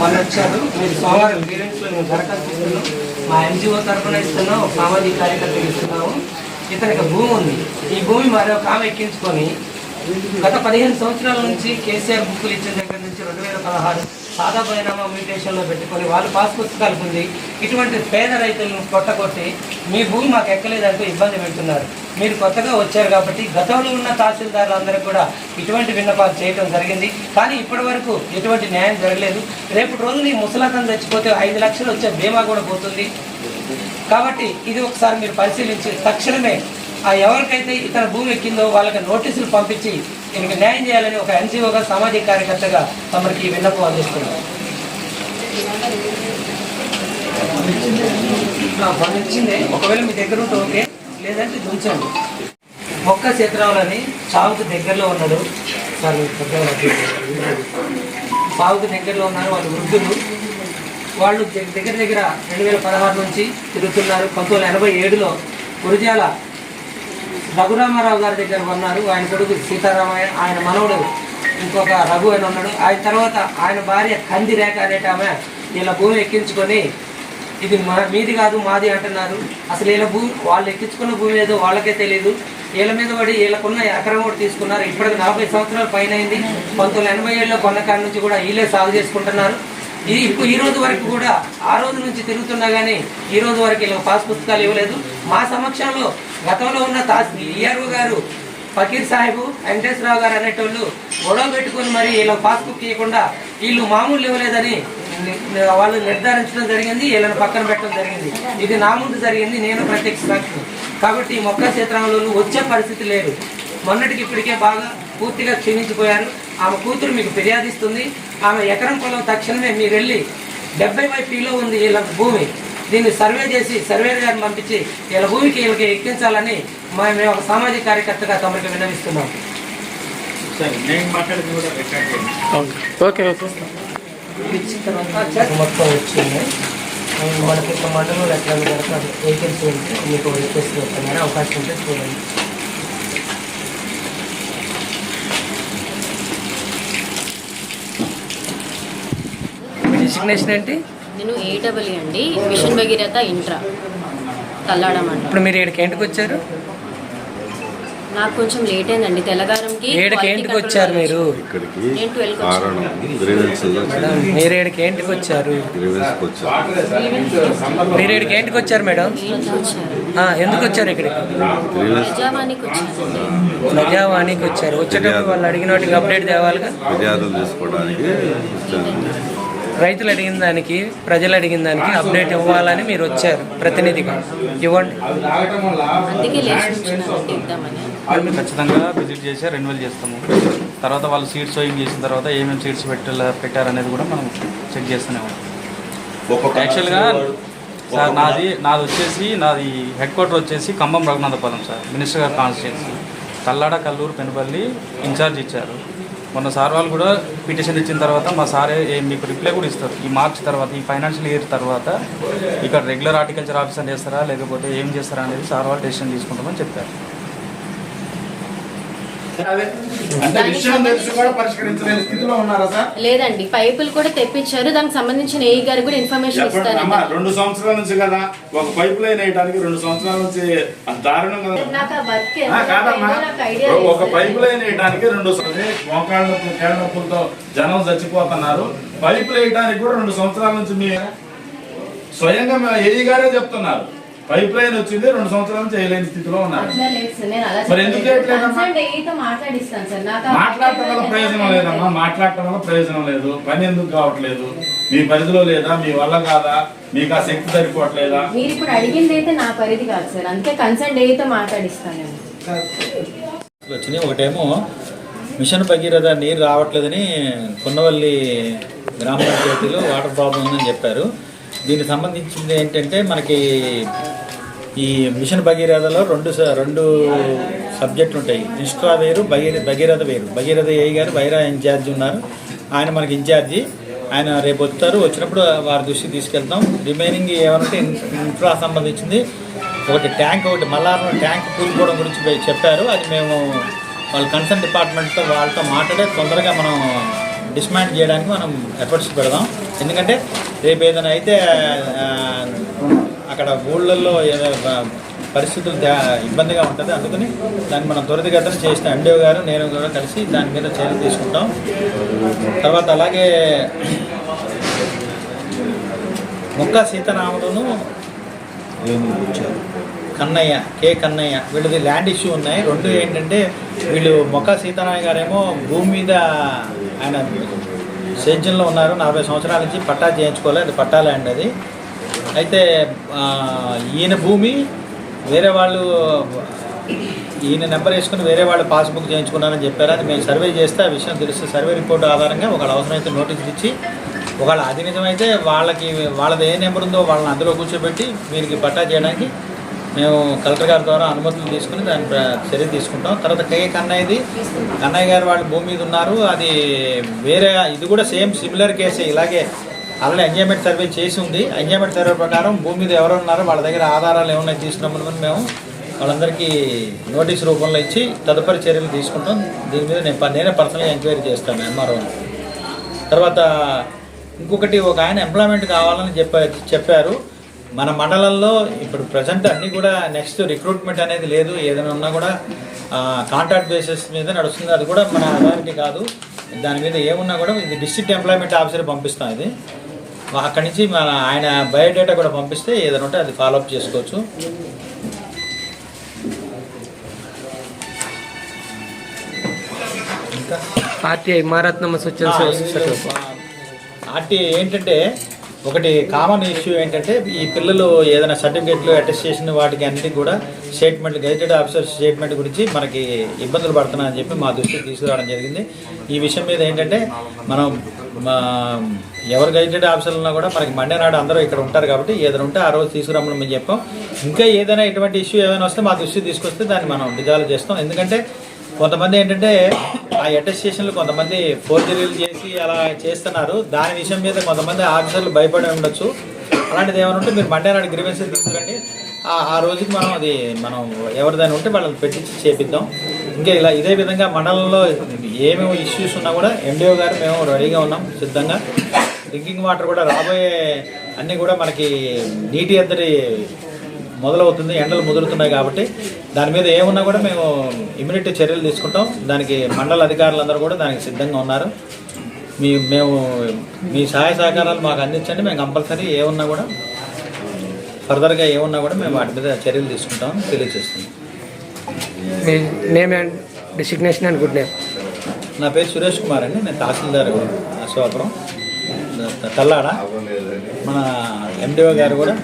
మొన్న వచ్చారు మీరు సోమవారం పేరెంట్స్లో మేము దరఖాస్తు ఇస్తున్నాం మా ఎన్జిఓ తరఫున ఇస్తున్నాం. ఒక సామాజిక కార్యకర్తలు ఇస్తున్నాము. ఇతనికి భూమి ఉంది. ఈ భూమి మరి ఒక ఆమె ఎక్కించుకొని గత పదిహేను సంవత్సరాల నుంచి కేసీఆర్ బుక్కులు ఇచ్చిన దగ్గర నుంచి రెండు వేల పదహారు సాదా బయనామా మ్యూటేషన్లో పెట్టుకొని వాళ్ళు పాస్ పుస్తకాలు పొంది ఇటువంటి పేద రైతులను కొట్టగొట్టి మీ భూమి మాకు ఎక్కలేదంటూ ఇబ్బంది పెడుతున్నారు. మీరు కొత్తగా వచ్చారు కాబట్టి గతంలో ఉన్న తహసీల్దారులందరూ కూడా ఇటువంటి విన్నపాలు చేయడం జరిగింది. కానీ ఇప్పటి వరకు ఎటువంటి న్యాయం జరగలేదు. రేపు రోజు నీ ముసలాతను తెచ్చిపోతే ఐదు లక్షలు వచ్చే బీమా కూడా పోతుంది. కాబట్టి ఇది ఒకసారి మీరు పరిశీలించి తక్షణమే ఆ ఎవరికైతే ఇతర భూమి ఎక్కిందో వాళ్ళకి నోటీసులు పంపించి దీనికి న్యాయం చేయాలని ఒక ఎన్జిఓగా సామాజిక కార్యకర్తగా తమరికి విన్నపం అందిస్తున్నారు. ఆ, ఒకవేళ మీ దగ్గర ఉంటే ఓకే లేదంటే దుంచండి మొక్క చిత్రాలని చావుకు దగ్గరలో ఉన్నాడు. సార్ మీరు దగ్గరలో ఉన్నారు వాళ్ళు వృద్ధులు. వాళ్ళు దగ్గర దగ్గర రెండు వేల పదహారు నుంచి తిరుగుతున్నారు. పంతొమ్మిది వందల ఎనభై ఏడులో గురుజాల రఘురామారావు గారి దగ్గర ఉన్నారు ఆయన కొడుకు సీతారామయ్య ఆయన మనవడు ఇంకొక రఘు అని ఉన్నాడు. ఆయన తర్వాత ఆయన భార్య కంది రేఖ అనేట ఆమె వీళ్ళ భూమి ఎక్కించుకొని ఇది మా మీది కాదు మాది అంటున్నారు. అసలు వీళ్ళ భూమి వాళ్ళు ఎక్కించుకున్న భూమి ఏదో వాళ్ళకే తెలియదు వీళ్ళ మీద పడి వీళ్ళకున్న ఎకరం కూడా తీసుకున్నారు. ఇప్పటికి నలభై సంవత్సరాల పైన అయింది పంతొమ్మిది వందల ఎనభై ఏళ్ళలో కొన్నకాడి నుంచి కూడా వీళ్ళే సాగు చేసుకుంటున్నారు. ఈ ఇప్పుడు ఈ రోజు వరకు కూడా ఆ రోజు నుంచి తిరుగుతున్నా కానీ ఈ రోజు వరకు ఇలా పాస్ పుస్తకాలు ఇవ్వలేదు. మా సమక్షంలో గతంలో ఉన్న తాస్ ఈఆర్ఓ గారు ఫకీర్ సాహెబు వెంకటేశ్వరరావు గారు అనేటోళ్ళు గొడవ పెట్టుకుని మరి వీళ్ళ పాస్బుక్ ఇవ్వకుండా వీళ్ళు మామూలు ఇవ్వలేదని వాళ్ళు నిర్ధారించడం జరిగింది వీళ్ళని పక్కన పెట్టడం జరిగింది. ఇది నా ముందు జరిగింది నేను ప్రత్యక్ష సాక్షి కాబట్టి ఈ మొక్క క్షేత్రంలో వచ్చే పరిస్థితి లేదు. మొన్నటికి ఇప్పటికే బాగా పూర్తిగా క్షీణించిపోయారు. ఆమె కూతురు మీకు ఫిర్యాదిస్తుంది. ఆమె ఎకరం పొలం తక్షణమే మీరు వెళ్ళి డెబ్బై వైపీలో ఉంది వీళ్ళ భూమి. దీన్ని సర్వే చేసి సర్వే గారిని పంపించి వీళ్ళ భూమికి వీళ్ళకి ఎక్కించాలని మేము ఒక సామాజిక కార్యకర్తగా తమరికి విన్నవిస్తున్నాం. సరే నేను మాట్లాడింది కూడా రికార్డ్ చేయండి. ఓకే. ఓకే ఇచ్చిన తర్వాత చెక్ మొత్తం వచ్చింది. మనకి ఇక్కడ మండలంలో ఎట్లా జరుగుతుంది వేకెన్సీ ఉంటే మీకు రిక్వెస్ట్ అవకాశం ఉంటే చూడండి. డిసిగ్నేషన్ ఏంటి? నేను ఏడబ్ల్యూ అండి. Mission Bhagiratha intra. తల్లాడం ఇప్పుడు మీరు ఏడుకి ఏంటికి వచ్చారు? నాకు కొంచెం లేట్ అయిందండి. తెలంగాణకి ఏడుకి ఏంటికి వచ్చారు మీరు? ఇక్కడికి నేను 12 కి కారణం గ్రీవెన్స్ మేడం మీరు ఏడుకి ఏంటికి వచ్చారు? గ్రీవెన్స్కి మీరు ఏడుకి ఏంటికి వచ్చారు మేడం? ఏంటి వచ్చారు ఆ, ఎందుకు వచ్చారు ఇక్కడికి? గ్రీవెన్స్ ప్రజావాణికి వచ్చానండి. ప్రజావాణికి వచ్చారు. వచ్చేటప్పుడు వాళ్ళు అడిగిన వాటికి అప్డేట్ తేవాలిగా? ఫిర్యాదులు తీసుకోవడానికి వచ్చాను రైతులు అడిగిన దానికి ప్రజలు అడిగిన దానికి అప్డేట్ ఇవ్వాలని మీరు వచ్చారు ప్రతినిధిగా. ఇవ్వండి. ఖచ్చితంగా విజిట్ చేసి రెన్యువల్ చేస్తాము. తర్వాత వాళ్ళు సీట్స్ సోయింగ్ చేసిన తర్వాత ఏమేమి సీట్స్ పెట్టాల పెట్టారనేది కూడా మనం చెక్ చేస్తూనే ఉంటాం. యాక్చువల్గా సార్ నాది నాది వచ్చేసి నాది హెడ్ క్వార్టర్ వచ్చేసి Khammam Raghunathapalem sir minister garu constituency Kallada Kalluru Penupalli incharge ఇచ్చారు. మొన్న సార్ వాళ్ళు కూడా పిటిషన్ ఇచ్చిన తర్వాత మా సారే ఏ- మీకు రిప్లై కూడా ఇస్తారు. ఈ మార్చ్ తర్వాత ఈ ఫైనాన్షియల్ ఇయర్ తర్వాత ఇక్కడ రెగ్యులర్ హార్టికల్చర్ ఆఫీసర్ చేస్తారా లేకపోతే ఏం చేస్తారా అనేది సార్ వాళ్ళు డెసిషన్ తీసుకుంటామని చెప్పారు అంటే విషయం తెలిసి కూడా పరిష్కరించలేని స్థితిలో ఉన్నారా సార్ లేదండి పైపులు కూడా తెప్పించారు. దానికి సంబంధించిన ఏ గారు కూడా ఇన్ఫర్మేషన్ ఇస్తారండి. రెండు సంవత్సరాల నుంచి కదా. ఒక పైప్ లైన్ వేయడానికి రెండు సంవత్సరాల నుంచి దారుణం ఒక పైప్ లైన్ వేయడానికి రెండు మోకాళ్ళ నొప్పులు కేళ్ళ నొప్పులతో జనం చచ్చిపోతున్నారు. పైప్ వేయడానికి కూడా రెండు సంవత్సరాల నుంచి మీ స్వయంగా ఏఈ గారే చెప్తున్నారు. పైప్ లైన్ వచ్చింది రెండు సంవత్సరాల నుంచి వేయలేని స్థితిలో ఉన్నారు? మరి ఎందుకు మాట్లాడటం వల్ల ప్రయోజనం లేదమ్మా మాట్లాడటం వల్ల ప్రయోజనం లేదు. పని ఎందుకు కావట్లేదు? మీ పరిధిలో లేదా? మీ వల్ల కాదా? మీకు ఆ శక్తి సరిపోవట్లేదా? మీరు ఇప్పుడు అడిగింది అయితే నా పరిధి కాదు సార్. అందుకే కన్సర్న్ ఏఈతో మాట్లాడిస్తాను నేను. వచ్చినాయి. ఒకటేమో మిషన్ భగీరథ నీరు రావట్లేదని కొన్నవల్లి గ్రామ పంచాయతీలో వాటర్ ప్రాబ్లం ఉందని చెప్పారు. దీనికి సంబంధించింది ఏంటంటే మనకి ఈ మిషన్ భగీరథలో రెండు స- రెండు సబ్జెక్టులు ఉంటాయి ఇన్స్ట్రా వేరు భగీర భగీరథ వేరు. భగీరథ ఏ గారు వైరా ఇన్ఛార్జ్ ఉన్నారు. ఆయన మనకి ఇన్ఛార్జి. ఆయన రేపు వస్తారు. వచ్చినప్పుడు వారి దృష్టికి తీసుకెళ్తాం. రిమైనింగ్ ఏమంటే ఇన్ఫ్రా సంబంధించింది. ఒకటి ట్యాంక్ ఒకటి మల్లారం ట్యాంక్ కూలిపోవడం గురించి చెప్పారు. అది మేము వాళ్ళ కన్సర్న్ డిపార్ట్మెంట్తో వాళ్ళతో మాట్లాడే తొందరగా మనం డిస్మాండ్ చేయడానికి మనం ఎఫర్ట్స్ పెడదాం. ఎందుకంటే రేపు ఏదైనా అయితే అక్కడ ఊళ్ళల్లో ఏదైనా పరిస్థితులు ఇబ్బందిగా ఉంటుంది అందుకని దాన్ని మనం త్వరితగతిన చేసిన ఎండిఓ గారు నేను కూడా కలిసి దాని మీద చర్యలు తీసుకుంటాం. తర్వాత అలాగే ముక్క సీతారాముడును కన్నయ్య కే కన్నయ్య వీళ్ళది ల్యాండ్ ఇష్యూ ఉన్నాయి. రెండు ఏంటంటే వీళ్ళు మొక్క సీతారామయ్య గారేమో భూమి మీద ఆయన సేద్యంలో ఉన్నారు. నలభై సంవత్సరాల నుంచి పట్టా చేయించుకోలేదు అది పట్టా ల్యాండ్ అది. అయితే ఈయన భూమి వేరే వాళ్ళు ఈయన నెంబర్ వేసుకుని వేరే వాళ్ళు పాస్బుక్ చేయించుకున్నారని చెప్పారు. అది మేము సర్వే చేస్తే ఆ విషయం తెలిస్తే సర్వే రిపోర్ట్ ఆధారంగా ఒకళ్ళ అవసరమైతే నోటీస్ ఇచ్చి ఒకవేళ అది నిజమైతే వాళ్ళకి వాళ్ళది ఏ నెంబర్ ఉందో వాళ్ళని అందులో కూర్చోబెట్టి వీరికి పట్టా చేయడానికి మేము కలెక్టర్ గారి ద్వారా అనుమతులు తీసుకుని దాని చర్య తీసుకుంటాం. తర్వాత కే. కన్నయ్యది. కన్నయ్య గారు వాళ్ళు భూమి మీద ఉన్నారు. అది వేరే ఇది కూడా సేమ్ సిమిలర్ కేసే. ఇలాగే ఆల్రెడీ ఎంజాయ్మెంట్ సర్వే చేసి ఉంది. ఎంజాయ్మెంట్ సర్వే ప్రకారం భూమి మీద ఎవరు ఉన్నారో వాళ్ళ దగ్గర ఆధారాలు ఏమైనా తీసుకున్నామని మేము వాళ్ళందరికీ నోటీస్ రూపంలో ఇచ్చి తదుపరి చర్యలు తీసుకుంటాం. దీని మీద నేను నేనే పర్సనల్గా ఎంక్వైరీ చేస్తాను ఎంఆర్ఓ తర్వాత ఇంకొకటి ఒక ఆయన ఎంప్లాయ్మెంట్ కావాలని చెప్ప చెప్పారు. మన మండలంలో ఇప్పుడు ప్రజెంట్ అన్నీ కూడా నెక్స్ట్ రిక్రూట్మెంట్ అనేది లేదు. ఏదైనా ఉన్నా కూడా కాంట్రాక్ట్ బేసిస్ మీద నడుస్తుంది. అది కూడా మన అథారిటీ కాదు. దాని మీద ఏమున్నా కూడా ఇది డిస్ట్రిక్ట్ ఎంప్లాయ్మెంట్ ఆఫీసర్ పంపిస్తాం ఇది. అక్కడి నుంచి మన ఆయన బయోడేటా కూడా పంపిస్తే ఏదైనా ఉంటే అది ఫాలోఅప్ చేసుకోవచ్చు. ఆర్టీఐ మారత్నమ్మ సూచన ఆర్టీ ఏంటంటే ఒకటి కామన్ ఇష్యూ ఏంటంటే ఈ పిల్లలు ఏదైనా సర్టిఫికేట్లు అటెస్టేషన్ వాటికి అన్నిటికి కూడా స్టేట్మెంట్ గైడెడ్ ఆఫీసర్ స్టేట్మెంట్ గురించి మనకి ఇబ్బందులు పడుతున్నాయని చెప్పి మా దృష్టికి తీసుకురావడం జరిగింది. ఈ విషయం మీద ఏంటంటే మనం మా ఎవరు గైడెడ్ ఆఫీసర్లు ఉన్నా కూడా మనకి మండే నాడు అందరూ ఇక్కడ ఉంటారు కాబట్టి ఏదైనా ఉంటే ఆ రోజు తీసుకురమ్మని మేము చెప్పాం. ఇంకా ఏదైనా ఇటువంటి ఇష్యూ ఏమైనా వస్తే మా దృష్టికి తీసుకొస్తే దాన్ని మనం డిజాల్వ్ చేస్తాం. ఎందుకంటే కొంతమంది ఏంటంటే ఆ అటెస్టేషన్లు కొంతమంది ఫోర్జరీలు చేసి అలా చేస్తున్నారు. దాని విషయం మీద కొంతమంది ఆఫీసర్లు భయపడి ఉండొచ్చు. అలాంటిది ఏమైనా ఉంటే మీరు మండే నాడు గ్రీవెన్సెస్ తీసుకురండి. ఆ రోజుకి మనం అది మనం ఎవరిదైనా ఉంటే వాళ్ళని పెట్టించి చేపిద్దాం. ఇంకా ఇలా ఇదే విధంగా మండలంలో ఏమేమి ఇష్యూస్ ఉన్నా కూడా ఎండిఓ గారు మేము రెడీగా ఉన్నాం సిద్ధంగా. డ్రింకింగ్ వాటర్ కూడా రాబోయే అన్నీ కూడా మనకి నీటి ఎద్దడి మొదలవుతుంది ఎండలు ముదురుతున్నాయి కాబట్టి దాని మీద ఏమున్నా కూడా మేము ఇమ్యూనిటీ చర్యలు తీసుకుంటాం. దానికి మండల అధికారులందరూ కూడా దానికి సిద్ధంగా ఉన్నారు. మీ మేము మీ సహాయ సహకారాలు మాకు అందించండి. మేము కంపల్సరీ ఏమున్నా కూడా ఫర్దర్గా ఏమున్నా కూడా మేము వాటి మీద చర్యలు తీసుకుంటాం తెలియజేస్తున్నాం. మీ name and designation and good name నా పేరు సురేష్ కుమార్ అండి. నేను తహసీల్దార్ అశోకపురం తల్లాడ. మన ఎండిఓ గారు కూడా